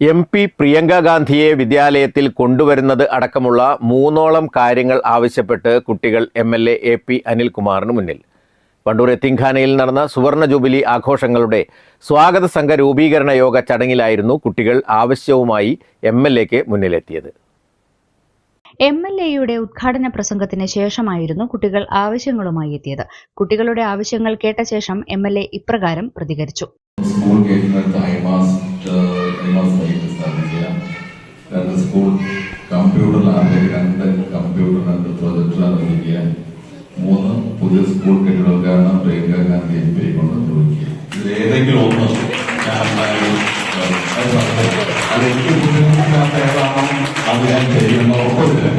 M P Priyanka ഗാന്ധിയെ വിദ്യാലയത്തിൽ കൊണ്ടുവരുന്നത് അടക്കമുള്ള മൂന്നോളം കാര്യങ്ങൾ ആവശ്യപ്പെട്ട് കുട്ടികൾ M L A A P അനിൽകുമാറിന് മുന്നിൽ. വണ്ടൂർ എത്തിങ്ഖാനയിൽ നടന്ന സുവർണ ജൂബിലി ആഘോഷങ്ങളുടെ സ്വാഗത സംഘ രൂപീകരണ യോഗ ചടങ്ങിലായിരുന്നു കുട്ടികൾ ആവശ്യവുമായി എം എൽ എക്ക് മുന്നിലെത്തിയത്. എം എൽ എയുടെ ഉദ്ഘാടന പ്രസംഗത്തിന് ശേഷമായിരുന്നു കുട്ടികൾ ആവശ്യങ്ങളുമായി എത്തിയത്. കുട്ടികളുടെ ആവശ്യങ്ങൾ കേട്ട ശേഷം എം എൽ എ ഇപ്രകാരം പ്രതികരിച്ചു. വൈകിട്ട് സ്ഥാപിക്കുക രണ്ട് സ്കൂൾ കമ്പ്യൂട്ടർ ലാബിലേക്ക് രണ്ട് കമ്പ്യൂട്ടർ രണ്ട് പ്രൊജക്ടർ അനുവദിക്കുക മൂന്ന് പുതിയ സ്കൂൾ കെട്ടിടോദ്ഘാടനം പ്രിയങ്ക ഗാന്ധി എം പി കൊണ്ട് നിർവഹിക്കുക ഇതിൽ ഒന്ന് ഞാൻ എന്തായാലും, ഏഹ്, അത് പറഞ്ഞത്. അത് എനിക്ക് ബുദ്ധിമുട്ടില്ലാത്ത ഏതാണോ അത് ഞാൻ ചെയ്യുന്ന ഉറപ്പില്ല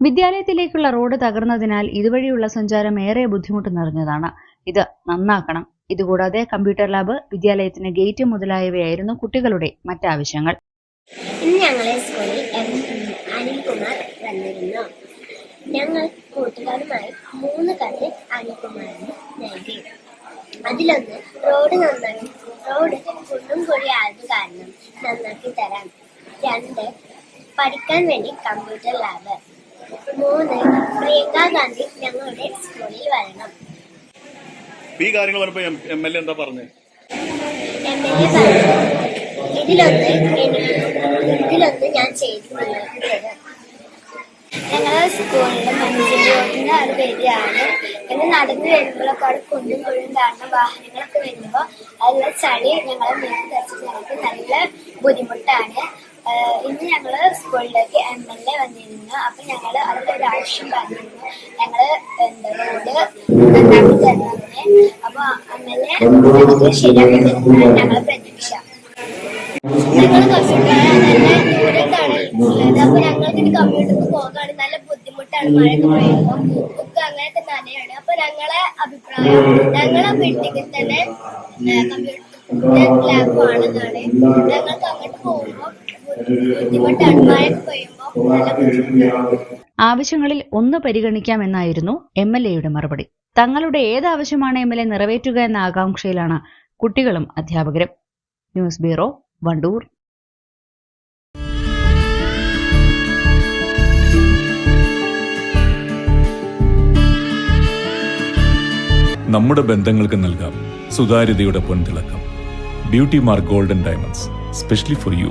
വിദ്യാലയത്തിലേക്കുള്ള റോഡ് തകർന്നതിനാൽ ഇതുവഴിയുള്ള സഞ്ചാരം ഏറെ ബുദ്ധിമുട്ട് നിറഞ്ഞതാണ് ഇത് നന്നാക്കണം ഇതുകൂടാതെ കമ്പ്യൂട്ടർ ലാബ് വിദ്യാലയത്തിന് ഗേറ്റ് മുതലായവയായിരുന്നു കുട്ടികളുടെ മറ്റാവശ്യങ്ങൾ. ഇന്ന് ഞങ്ങളെ സ്കൂളിൽ എം. അനിൽകുമാർ വന്നിരുന്നു. ഞങ്ങൾ കൂട്ടുകാരുമായി മൂന്ന് കത്ത് അനിൽകുമാറിന് നൽകി. അതിലൊന്ന് റോഡ് നന്നാക്കി റോഡ് കുണ്ടും കുഴിയായത് കാരണം നന്നാക്കി തരാം. രണ്ട് പഠിക്കാൻ വേണ്ടി കമ്പ്യൂട്ടർ ലാബ്. മൂന്ന് പ്രിയങ്ക ഗാന്ധി ഞങ്ങളുടെ സ്കൂളിൽ വരണം. ഈ കാര്യങ്ങൾ പറഞ്ഞപ്പോ എം എൽ എ എന്താ പറഞ്ഞത് ഇതിലൊന്ന് ഞാൻ ചെയ്തു നിങ്ങൾക്ക് സ്കൂളിൽ ഒരു പേരാണ് പിന്നെ നടന്നു വരുമ്പോഴൊക്കെ അവിടെ കുണ്ടും കുഴും കാരണം വാഹനങ്ങളൊക്കെ വരുമ്പോൾ അതിലെ ചളി ഞങ്ങളെ മേത്ത് ഞങ്ങൾക്ക് നല്ല ബുദ്ധിമുട്ടാണ്. ഇന്ന് ഞങ്ങൾ സ്കൂളിലേക്ക് എം എൽ എ വന്നിരുന്നു. അപ്പൊ ഞങ്ങൾ അവരുടെ ഒരു ആവശ്യം പറഞ്ഞിരുന്നു. ഞങ്ങൾ എന്താ റോഡ് നന്നാക്കി തരണമെന്ന് അപ്പൊ എം എൽ എ ഞങ്ങൾക്ക് ശരിയാക്കി തരുന്നതാണ് ഞങ്ങളെ പ്രതീക്ഷ. ഞങ്ങൾ അപ്പൊ ഞങ്ങൾക്ക് കമ്പ്യൂട്ടറിൽ നല്ല ബുദ്ധിമുട്ടാണ്. മഴയൊക്കെ പെയ്യുമ്പോൾ ബുക്ക് അങ്ങനെയൊക്കെ തന്നെയാണ്. അപ്പൊ ഞങ്ങളെ അഭിപ്രായം ഞങ്ങളെ ബിൽഡിങ്ങിൽ തന്നെ കമ്പ്യൂട്ടർ ഞങ്ങൾക്ക് അങ്ങോട്ട് പോകുമ്പോൾ ആവശ്യങ്ങളിൽ ഒന്ന് പരിഗണിക്കാമെന്നായിരുന്നു എം എൽ എയുടെ മറുപടി. തങ്ങളുടെ ഏത് ആവശ്യമാണ് എം എൽ എ നിറവേറ്റുക എന്ന ആകാംക്ഷയിലാണ് കുട്ടികളും അധ്യാപകരും. News bureau Wandoor. നമ്മുടെ ബന്ധങ്ങൾക്ക് നൽകാം സുതാര്യതയുടെ പൊൻതിളക്കം. Beauty mark golden diamonds specially for you